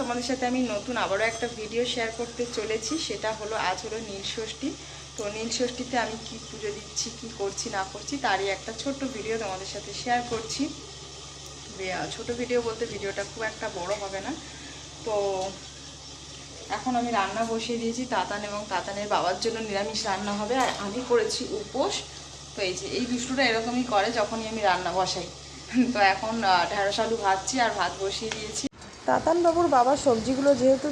তোমাদের সাথে আমি নতুন আবারও একটা ভিডিও শেয়ার করতে চলেছি। সেটা হলো, আজ হলো নীল ষষ্ঠী। তো নীল ষষ্ঠীতে আমি কি পুজো দিচ্ছি, কি করছি, না করছি, তারই একটা ছোট্ট ভিডিও তোমাদের সাথে শেয়ার করছি। ছোট ভিডিও বলতে ভিডিওটা খুব একটা বড় হবে না। তো, এখন আমি রান্না বসিয়ে দিয়েছি। তাতান এবং তাতানের বাবার জন্য নিরামিষ রান্না হবে। আর আমি করেছি উপোস। তো এই যে, এই দুষ্টুটা এরকমই করে যখনই আমি রান্না বসাই। তো এখন ঢেঁড়স আলু ভাজছি আর ভাত বসিয়ে দিয়েছি। তাতান বাবুর বাবা সবজিগুলো যেহেতু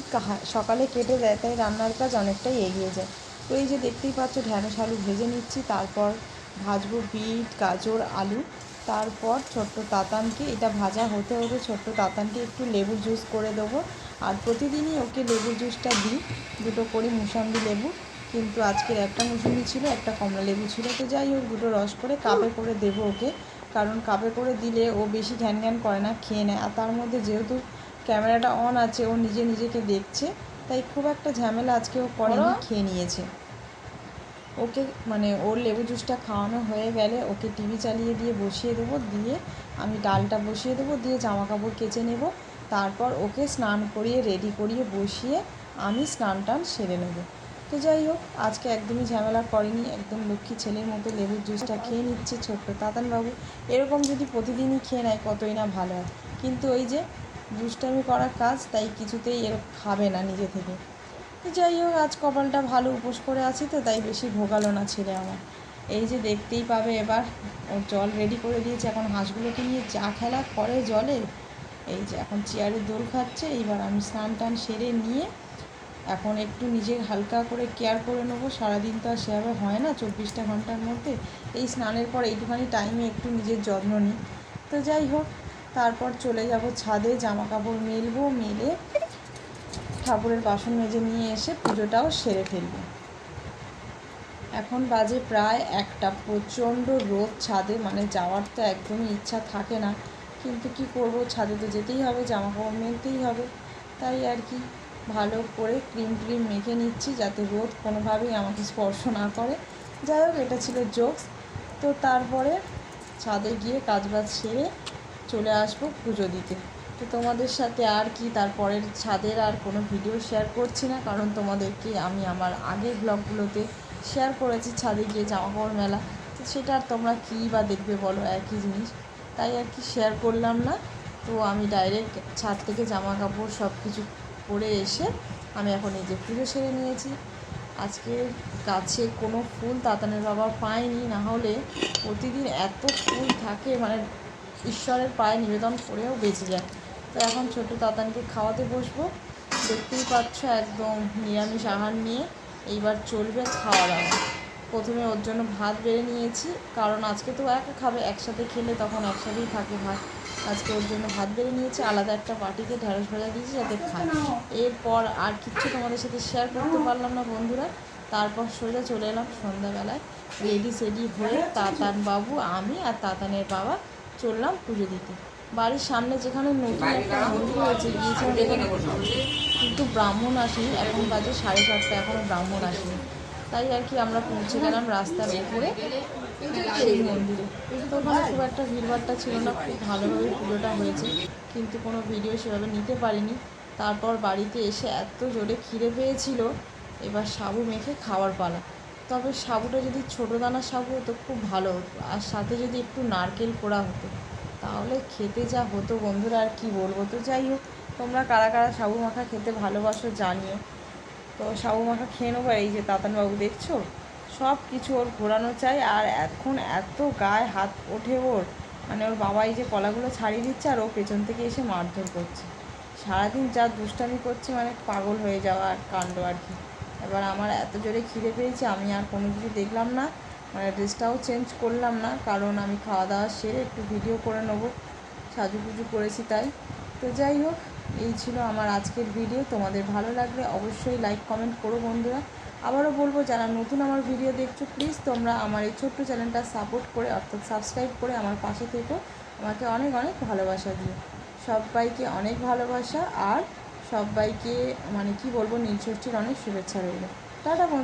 সকালে কেটে দেয়, তাই রান্নার কাজ অনেকটাই এগিয়ে যায়। তো এই যে দেখতেই পাচ্ছ, ঢ্যাঁড়স আলু ভেজে নিচ্ছি, তারপর ভাজবো বিট, গাজর, আলু, তারপর ছোট্ট তাতানকে, এটা ভাজা হতে হতে ছোট্ট তাতানকে একটু লেবু জুস করে দেবো। আর প্রতিদিনই ওকে লেবু জুসটা দিই, দুটো করে মুসাম্বি লেবু, কিন্তু আজকের একটা মুসুম্বি ছিল, একটা কমলা লেবু ছিল। তো যাই হোক, দুটো রস করে কাপে করে দেবো ওকে, কারণ কাপে করে দিলে ও বেশি ঘ্যান ঘ্যান করে না, খেয়ে নেয়। আর তার মধ্যে যেহেতু ক্যামেরাটা অন আছে ও নিজে নিজেকে দেখছে। তাই খুব একটা ঝামেলা আজকে ও করেনি খেয়ে নিয়েছে। ওকে মানে ওর লেবু জুসটা খাওয়ানো হয়ে গেলে ওকে টিভি চালিয়ে দিয়ে বসিয়ে দেবো দিয়ে আমি ডালটা বসিয়ে দেবো দিয়ে জামা কাপড় কেচে নেব। তারপর ওকে স্নান করিয়ে রেডি করিয়ে বসিয়ে আমি স্নান টান সেরে নেব। তো যাই হোক আজকে একদমই ঝামেলা করেনি একদম লক্ষ্মী ছেলের মতো লেবুর জুসটা খেয়ে নিচ্ছে ছোট্ট তাতানবাবু। এরকম যদি প্রতিদিনই খেয়ে নেয় কতই না ভালো হয়। কিন্তু ওই যে দুষ্টামি করার কাজ, তাই কিছুতেই এরকম খাবে না নিজে থেকে। যাই হোক, আজ কপালটা ভালো উপোস করে আছি তো, তাই বেশি ভোগালো না ছেলে আমার। এই যে দেখতেই পাবে এবার ওর জল রেডি করে দিয়েছে, এখন হাঁসগুলোকে নিয়ে যা খেলা করে জলে। এই যে এখন চেয়ারে দোল খাচ্ছে, এইবার আমি স্নান টান সেরে নিয়ে এখন একটু নিজের হালকা করে কেয়ার করে নেব। সারাদিন তো আর সেভাবে হয় না, চব্বিশটা ঘণ্টার মধ্যে। এই স্নানের পর এইটুখানি টাইমে একটু নিজের যত্ন নিই। তো যাই হোক তারপর চলে যাব ছাদে জামা কাপড় মেলবো, মেলে ঠাকুরের বাসন মেজে নিয়ে এসে পুজোটাও সেরে ফেলব। এখন বাজে প্রায় একটা, প্রচণ্ড রোদ ছাদে মানে যাওয়ার তো একদমই ইচ্ছা থাকে না। কিন্তু কি করব, ছাদে তো যেতেই হবে জামা কাপড় মেলতেই হবে। তাই আর কি, ভালো করে ক্রিম ক্রিম মেখে নিচ্ছি যাতে রোদ কোনোভাবেই আমাকে স্পর্শ না করে। যাই হোক, এটা ছিল জোকস। তো তারপরে ছাদে গিয়ে কাজবাজ সেরে চলে আসব পুজো দিতে। তো তোমাদের সাথে আর কি তারপরের ছাদের আর কোনো ভিডিও শেয়ার করছি না, কারণ তোমাদেরকে আমি আমার আগের ব্লগগুলোতে শেয়ার করেছি, ছাদে গিয়ে জামা কাপড় মেলা। তো সেটা আর তোমরা কী বা দেখবে বলো, একই জিনিস। তাই আর কি শেয়ার করলাম না। তো আমি ডাইরেক্ট ছাদ থেকে জামা কাপড় সব কিছু পরে এসে আমি এখন এই যে পুজো সেরে নিয়েছি। আজকে গাছে কোনো ফুল, তাতানের বাবা পায়নি, না হলে প্রতিদিন এত ফুল থাকে মানে ঈশ্বরের পায়ে নিবেদন করেও বেঁচে যায়। তো এখন ছোটো তাতানকে খাওয়াতে বসবো। দেখতেই পাচ্ছ একদম নিরামিষ আহার নিয়ে এইবার চলবে খাওয়া দাওয়া প্রথমে ওর জন্য ভাত বেড়ে নিয়েছি, কারণ আজকে তো একা খাবে, একসাথে খেলে তখন একসাথেই থাকে ভাত। আজকে ওর জন্য ভাত বেড়ে নিয়েছি, আলাদা একটা বাটিতে ঢেঁড়স ভাজা দিয়েছি যাতে খায়। এরপর আর কিচ্ছু তোমাদের সাথে শেয়ার করতে পারলাম না বন্ধুরা। তারপর সোজা চলে এলাম সন্ধ্যাবেলায়। রেডি সেডি হয়ে তাতান বাবু আমি আর তাতানের বাবা চললাম পুজো দিতে। বাড়ির সামনে যেখানে নতুন একটা মন্দির হয়েছে গিয়েছিলাম কিন্তু ব্রাহ্মণ আসেনি এখন বাজে সাড়ে চারটা এখনও ব্রাহ্মণ আসেনি। তাই আর কি আমরা পৌঁছে গেলাম রাস্তার উপরে সেই মন্দিরে। তো ওখানে খুব একটা ভিড়ভাড়টা ছিল না খুব ভালোভাবে পুজোটা হয়েছে। কিন্তু কোনো ভিডিও সেভাবে নিতে পারিনি। তারপর বাড়িতে এসে এত জোরে খিদে পেয়েছিল এবার সাবু মেখে খাওয়ার পালা। তবে সাবুটা যদি ছোটো দানা সাবু হতো, খুব ভালো হতো। আর সাথে যদি একটু নারকেল পোড়া হতো, তাহলে খেতে যা হতো বন্ধুরা, আর কি বলব? তো যাই হোক, তোমরা কারা কারা সাবু মাখা খেতে ভালোবাসো জানিও। তো সাবু মাখা খেয়ে নেব, এই যে তাতানবাবু দেখছ? সব কিছু ওর ঘোরানো চাই, আর এখন এত গায়ে হাত ওঠে ওর। মানে ওর বাবা এই যে কলাগুলো ছাড়িয়ে দিচ্ছে, আর ও পেছন থেকে এসে মারধর করছে। সারাদিন যা দুষ্টামি করছে মানে পাগল হয়ে যাওয়া আর কাণ্ড আর কি। এবার আমার এত জোরে খিদে পেয়েছে, আমি আর কোনো কিছু দেখলাম না। মানে ড্রেসটাও চেঞ্জ করলাম না, কারণ আমি খাওয়া দাওয়া সেরে একটু ভিডিও করে নেব। সাজুগুজু করেছি তাই। তো যাই হোক, এই ছিল আমার আজকের ভিডিও তোমাদের ভালো লাগলে অবশ্যই লাইক কমেন্ট করো বন্ধুরা। আবারও বলব, যারা নতুন আমার ভিডিও দেখছ প্লিজ তোমরা আমার এই ছোট্ট চ্যানেলটা সাপোর্ট করে, অর্থাৎ সাবস্ক্রাইব করে আমার পাশে থেকো। আমাকে অনেক অনেক ভালোবাসা দিও। সবাইকে অনেক ভালোবাসা, আর সবাইকে মানে কি বলব নীলষষ্ঠীর অনেক শুভেচ্ছা রইল। টাটা বন্ধু।